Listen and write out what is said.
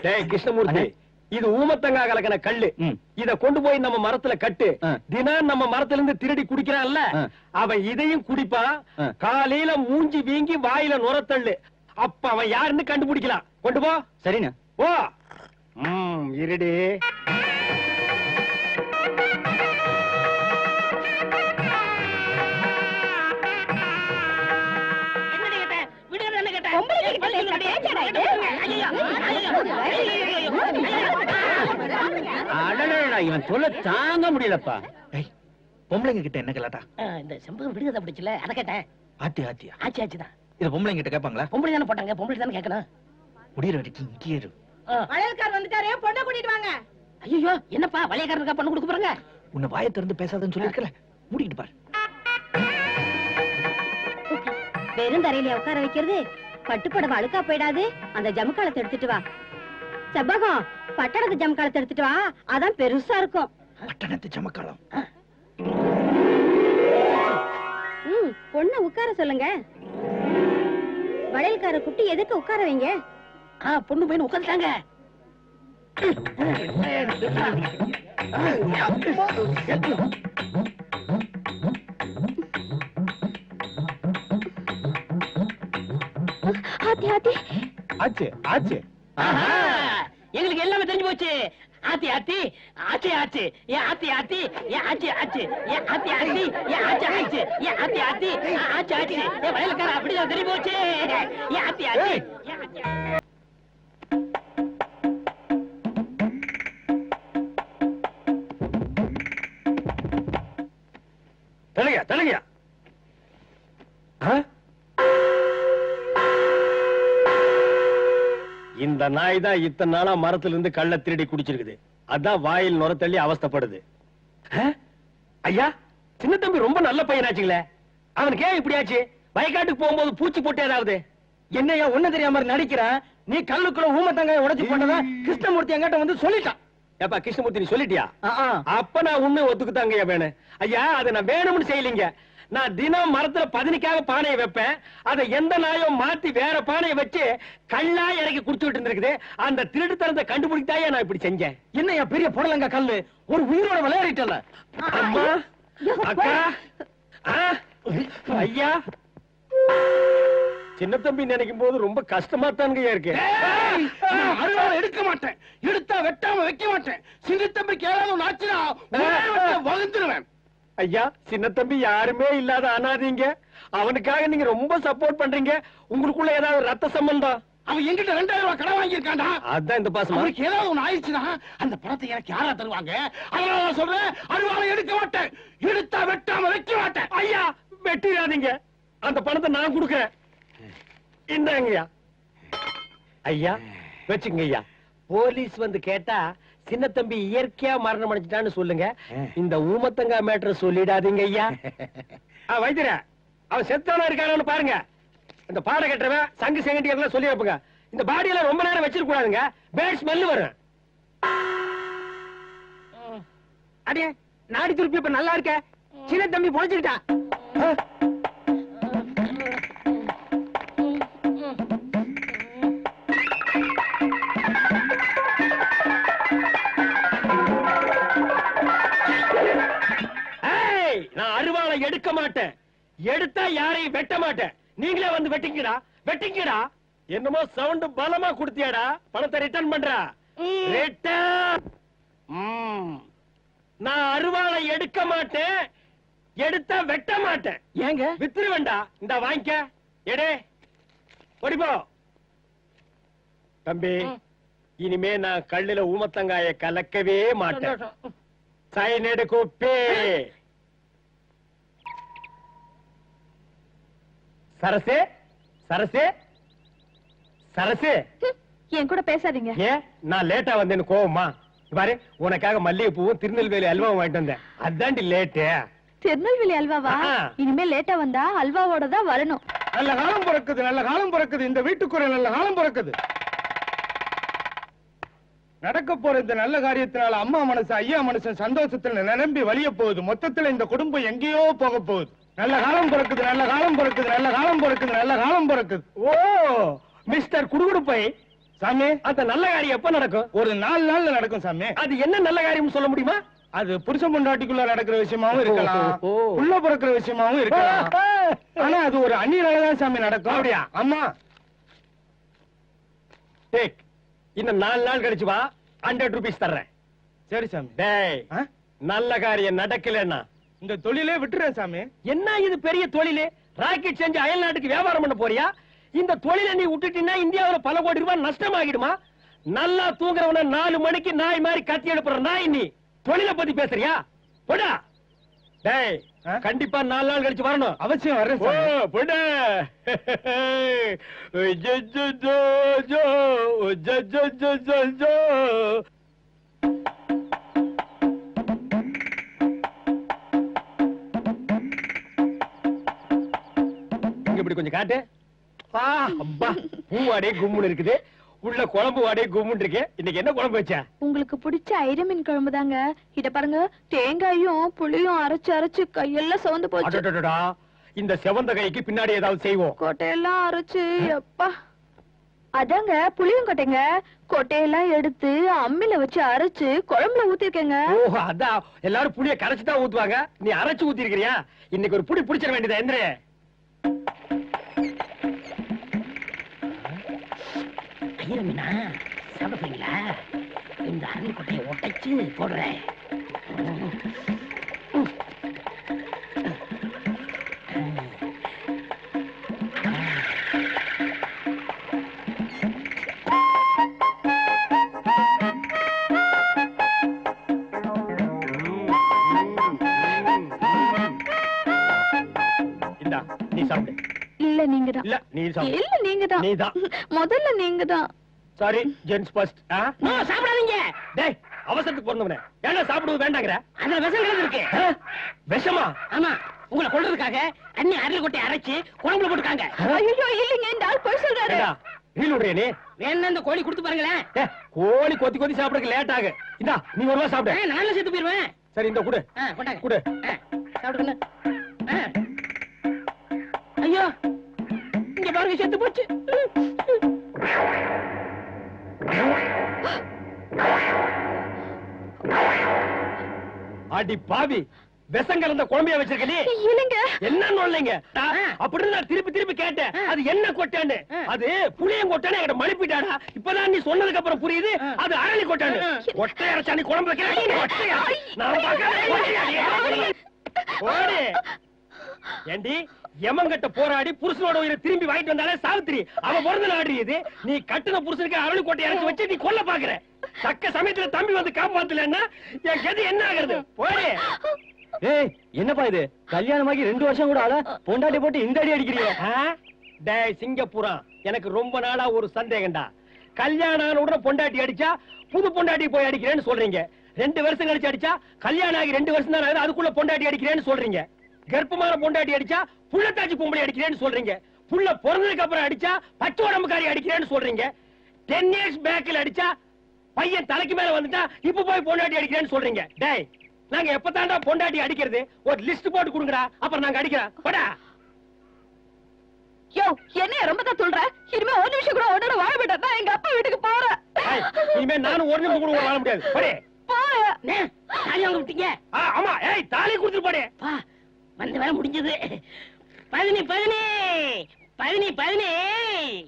டேய் கிருஷ்ணமூர்த்தி. இது ஊமத்தங்கா கலக்கின கல்லு. இத கொண்டு போய் நம்ம மரத்துல கட்டு. தினம் நம்ம மரத்துல இருந்து திருடி குடிக்கிறான்ல. அவன் இதையும் குடிப்பான் ஆ. காலையில மூஞ்சி வீங்கி வாயில நுரத்தள்ளு அப்ப அவன் யாருன்னு கண்டுபிடிக்கலாம் கொண்டு போ சரிண்ணா ஓ இருடி இவன் சொல்ல தாங்க முடியலப்பா. பொம்பளைங்க கிட்ட என்ன கலாட்டா இந்த செம்பகம் விடுகதை பிடிச்சல அதை கேட்டேன். ஆத்தி ஆத்தியா? ஆச்சு ஆச்சு தான் இத பொம்பளைங்க கிட்ட கேட்பாங்களா? பொம்பளை தானே போட்டாங்க பொம்பளை தானே கேட்கணும். முடியிற வரைக்கும் இங்கேயே இரு. வளையல்கார் வந்துட்டாரு பொண்ணை கூட்டிட்டு வாங்க? ஐயோ என்னப்பா வளையக்காரனுக்கா பண்ண கொடுக்க போறாங்க? உன்னை வாயை திறந்து பேசாதன்னு சொல்லிருக்கல மூடிக்கிட்டு பாரு. வெறும் தரையில உட்கார வைக்கிறது. பட்டுப்படவை அழுக்கா போயிடாது. அந்த ஜமுக்காலத்தை எடுத்துட்டு வா. செவ்வகம் பட்டணத்து ஜமுக்காலத்தை எடுத்துட்டு வா. அதான் பெருசா இருக்கும். பட்டணத்து சமக்காலம் ம் பொண்ணை உட்கார சொல்லுங்க. வளையல்கார குட்டி எதுக்கு உட்கார வைங்க? பொண்ணு பையன் உட்காந்துட்டாங்க. ஆத்தி ஆச்சு ஆச்சு. எங்களுக்கு எல்லாமே தெரிஞ்சு போச்சு ஆத்தி ஆத்தி ஆச்சி ஆச்சு ஏன் ஆத்தி ஆத்தி ஏன் ஆச்சி ஆச்சு ஏன் ஆத்தி ஆத்தி ஏன் ஆச்சி ஆச்சு ஏன் ஆத்தி ஆத்தி ஆச்சி ஆச்சு ஏன் வயலுக்கார அப்படிதான் தெரிஞ்சு போச்சு ஏன் ஆத்தி ஆத்தி ஆச்சி தெலுங்க நாய் தான் இத்தனை நாளா மரத்துல இருந்து கள்ள திருடி குடிச்சிருக்குது. அதான் வாயில் நுர தள்ளி அவஸ்தைப்படுது? ஐயா சின்ன தம்பி ரொம்ப நல்ல பையனாச்சுங்களே. அவனுக்கு ஏன் இப்படி ஆச்சு வயக்காட்டுக்கு போகும்போது பூச்சி போட்டு ஏதாவது? என்னையா ஒண்ணு தெரியாம நடிக்கிறேன். நீ கல்லுக்குள்ள ஊமத்தங்காய உடைச்சு போட்டத கிருஷ்ணமூர்த்தி என்கிட்ட வந்து சொல்லிட்டான். ஏப்பா கிருஷ்ணமூர்த்தி நீ சொல்லிட்டியா. அப்ப நான் உண்மை ஒத்துக்குதாங்க வேணும் ஐயா அதை நான் வேணும்னு செய்யலீங்க. நான் தினம் மரத்துல பதினிக்காக பானையை வைப்பேன். அதை எந்த நாயோ மாத்தி வேற பானையை வச்சு கல்லா இறக்கி குடிச்சுட்டு இருந்திருக்குது. அந்த திருட்டுத்தனத்தை கண்டுபிடித்தாயே நான் இப்படி செஞ்சேன். என்னையா பெரிய புடலங்க கல்லு? ஒரு உயிரோட விளையாடிட்டல அம்மா அக்கா ஆ, ஐயா. சின்ன தம்பி நினைக்கும் போது ரொம்ப கஷ்டமா தானுங்க இருக்கு அருவாள் எடுக்க மாட்டேன். எடுத்தா வெட்டாம வைக்க மாட்டேன். சின்ன தம்பிக்கு ஏதாவது ஆச்சுனா வகுந்துருவேன். ஐயா சின்ன தம்பி யாருமே இல்லாத அனாதீங்க. அவனுக்காக நீங்க ரொம்ப சப்போர்ட் பண்றீங்க. உங்களுக்குள்ள ஏதாவது ரத்த சம்பந்தம்? அவன் என்கிட்ட ரெண்டாயிரம் ரூபாய் கடன் வாங்கியிருக்கான்டா. அதான் இந்த பாசமா? அவனுக்கு ஏதாவது ஒண்ணு ஆயிடுச்சுன்னா அந்த பணத்தை எனக்கு யாரா தருவாங்க? அதனால நான் சொல்றேன் அருவாளை எடுக்க மாட்டேன். எடுத்தா வெட்டாம வைக்க மாட்டேன். ஐயா வெட்டிடாதீங்க. அந்த பணத்தை நான் கொடுக்கறேன். இந்தாங்கய்யா. ஐயா வச்சுங்க ஐயா போலீஸ் வந்து கேட்டா சின்ன தம்பி இயற்கையா மரணம் அடைஞ்சிட்டான்னு சொல்லுங்க. இந்த ஊமத்தங்கா மேட்டர் சொல்லிடாதீங்க ஐயா. ஆ, வைத்தியரே அவன் செத்தானா இருக்கானு பாருங்க. இந்த பாட கட்டுறவன் சங்கு செங்கட்டி எல்லாம் சொல்லி வைப்புங்க. இந்த பாடி எல்லாம் ரொம்ப நேரம் வச்சிருக்க கூடாதுங்க பேட் ஸ்மெல் வரும். அடே நாடி துருப்பி இப்ப நல்லா இருக்க. சின்ன தம்பி பொழைச்சுக்கிட்டான் எடுக்க மாட்டேன். எடுத்தா யாரையும் வெட்ட மாட்டேன். நீங்களே வந்து வெட்டிங்கடா வெட்டிங்கடா. என்னமோ சவுண்ட் பலமா குடுத்தியாடா. பணத்தை ரிட்டர்ன் பண்றா. நான் அருவாளை எடுக்க மாட்டேன். எடுத்தா வெட்ட மாட்டேன். ஏங்க? வித்துருவேண்டா இந்த வாங்கிக்க. எடே. ஓடிப்போ தம்பி இனிமே நான் கல்லுல ஊமத்தங்காய கலக்கவே மாட்டேன். சைனடு குப்பி சரசு சரசு சரசு. என் கூட பேசாதீங்க. ஏன்? நான் லேட்டா வந்தேன்னு கோவமா? பாரு உனக்காக மல்லிகை பூவும் திருநெல்வேலி அல்வாவும் வாங்கிட்டு வந்தேன். அதாண்டி லேட்டு திருநெல்வேலி அல்வாவா. இனிமே லேட்டா வந்தா அல்வாவோட தான் வரணும். நல்ல காலம் பிறக்குது நல்ல காலம் பிறக்குது. இந்த வீட்டுக்குறை நல்ல காலம் பிறக்குது. நடக்க போற இந்த நல்ல காரியத்தினால அம்மா மனசு ஐயா மனசு சந்தோஷத்துல நிரம்பி வலிய போகுது. மொத்தத்துல இந்த குடும்பம் எங்கேயோ போக போகுது. நல்ல காலம் பிறக்குது நல்ல காலம் பிறக்குது நல்ல காலம் பிறக்குது நல்ல காலம் பிறக்குது. ஓ மிஸ்டர் குடுகுடுப்பை. சாமி அந்த நல்ல காரியம் எப்ப நடக்கும்? ஒரு நாலு நாள்ல நடக்கும் சாமி. அது என்ன நல்ல காரியம்னு சொல்ல முடியுமா? அது புருஷன் பொண்டாட்டிக்குள்ள நடக்கிற விஷயமாவும் இருக்கலாம். புள்ள பிறக்கிற விஷயமாவும் இருக்கலாம். ஆனா அது ஒரு அந்நியனாலதான் சாமி நடக்கும். அப்படியா? ஆமா. டேக் இன்னும் நாலு நாள் கழிச்சு வா. ஹண்ட்ரட் ருபீஸ் தர்றேன். சரி சாமி. டேய்? நல்ல காரியம் நடக்கலன்னா இந்த தொழிலே விட்டுறேன் சாமி. என்ன இது பெரிய தொழிலு? ராக்கெட் செஞ்சு அயல் நாட்டுக்கு வியாபாரம் பண்ண போறியா? இந்த தொழிலை நீ விட்டுட்டீங்கன்னா இந்தியாவுல பல கோடி ரூபாய் நஷ்டமாகிடுமா? நல்லா தூங்குறவன நாலு மணிக்கு நாய் மாதிரி கத்தி எடுப்புற நாய் நீ. தொழிலை பத்தி பேசுறியா? போடா. டேய்? கண்டிப்பா நாலு நாள் கழிச்சு வரணும். அவசியம் வர்றேன் ஓ போடா. ஜோ, ஜோ, ஜோ, ஜோ, ஜோ, இப்படி கொஞ்சம் காட்டு. அப்பா பூ வாடே கும்முன்னு இருக்குது. உள்ள குழம்பு வாடே கும்முன்னு இருக்கு. இன்னைக்கு என்ன குழம்பு வச்ச? உங்களுக்கு பிடிச்ச ஐர மீன் குழம்பு தாங்க. இத பாருங்க தேங்காயும் புளியும் அரைச்சு அரைச்சு கையெல்லாம் சவந்து போச்சு. இந்த செவந்த கைக்கு பின்னாடி ஏதாவது செய்வோம். கொட்டையெல்லாம் அரைச்சு எப்பா அதாங்க புளியும் கொட்டைங்க. கொட்டையெல்லாம் எடுத்து அம்மில வச்சு அரைச்சு குழம்புல ஊத்திருக்கேங்க. ஓ அதான். எல்லாரும் புளிய கரைச்சு தான் ஊத்துவாங்க. நீ அரைச்சு ஊத்தி இருக்கிறியா இன்னைக்கு ஒரு புடி புடிச்சிட வேண்டியதா எந்திரே? ஐயர் மீனா சாப்பிடுறீங்களா இந்த அரளி கொட்டையை உடைச்சு போடுறேன். நீ சாப்பிடு இல்ல நீங்க தான் நீதான். முதல்ல நீங்க தான் சாரி ஜென்ஸ் ஃபர்ஸ்ட் நோ சாப்பிடாதீங்க. டேய் அவசரத்துக்கு பிறந்தவனே ஏன்னா சாப்பிடுவது வேண்டாங்கிற? அதுல விஷம் கலந்து இருக்கு? விஷமா? ஆமா உங்களை கொல்றதுக்காக அண்ணி அரளி அரைச்சு குழம்புல போட்டுருக்காங்க. ஐயோ இல்லைங்க இந்த ஆள் போய் சொல்றாரு. விடுறியா நீ? வேணா இந்த கோழி கொடுத்து பாருங்களேன். கோழி கொத்தி கொத்தி சாப்பிடறதுக்கு லேட் ஆகு. இந்தா நீ ஒரு ஆ, சாப்பிடு நானும் சேர்த்து போயிருவேன். சரி இந்த குடு. கொண்டாங்க. குடு. சாப்பிடுங்க. ஐயோ கார்கி செத்து போச்சு. அடி பாவி விஷம் குழம்பைய வச்சிருக்க இல்லைங்க. என்னன்னு இல்லைங்க அப்படின்னு நான் திருப்பி திருப்பி கேட்டேன். அது என்ன கொட்டாண்டு அது புளியம் கொட்டானு என்கிட்ட மனுப்பிட்டாடா இப்பதான் நீ சொன்னதுக்கு அப்புறம் புரியுது அது அரளி கொட்டான்னு. கொட்டை அரைச்சாணி குழம்பு வைக்கிறேன் ஏண்டி? எமங்கிட்ட போராடி புருஷனோட உயிரை திரும்பி வாங்கிட்டு வந்தாலே சாவித்திரி அவ பிறந்த நாடு இது. நீ கட்டுன புருஷனுக்கு அரளி கொட்டை இறக்கி வச்சு நீ கொல்ல பாக்குற. தக்க சமயத்துல தம்பி வந்து காப்பாத்தலன்னா என் கதி என்ன ஆகுறது? போடி. ஏய் என்னப்பா இது? கல்யாணமாகி ரெண்டு வருஷம் கூட ஆல பொண்டாட்டி போட்டு இந்த அடி அடிக்கிறீங்க? டேய் சிங்கப்பூரா எனக்கு ரொம்ப நாளா ஒரு சந்தேகம்டா. கல்யாணம் ஆன உடனே பொண்டாட்டி அடிச்சா புது பொண்டாட்டி போய் அடிக்கிறேன்னு சொல்றீங்க. ரெண்டு வருஷம் கழிச்சு அடிச்சா கல்யாணம் ஆகி ரெண்டு வருஷம் தான் அதுக்குள்ள பொண்டாட்டி அடிக்கிறேன்னு சொல்றீங்க. கர்ப்பமான பொண்டாட்டி அடிச்சா புள்ளத்தாச்சி பொம்பளை அடிக்கிறேன்னு சொல்றீங்க. புள்ள பிறந்ததுக்கு அப்புறம் அடிச்சா பச்சை உடம்புக்காரி அடிக்கிறேன்னு சொல்றீங்க. டென் இயர்ஸ் பேக்ல அடிச்சா பையன் தலைக்கு மேல வந்துட்டா இப்ப போய் பொண்டாட்டி அடிக்கிறேன்னு சொல்றீங்க. டேய் நாங்க எப்பதான்டா பொண்டாட்டி அடிக்கிறது? ஒரு லிஸ்ட் போட்டு கொடுங்கடா அப்புறம் நாங்க அடிக்கிறோம். போடா. யோ என்ன ரொம்ப தான் சொல்ற? இனிமே ஒரு நிமிஷம் கூட உடனே வாழ நான் எங்க அப்பா வீட்டுக்கு போறேன். இனிமே நானும் ஒரு நிமிஷம் கூட வாழ முடியாது. போடே. போறேன். தாலி வாங்க விட்டீங்க. ஆமா. ஏய் தாலி கொடுத்துட்டு போடே. வந்த வேலை முடிஞ்சது. பதினி பதினி பதினி பதினி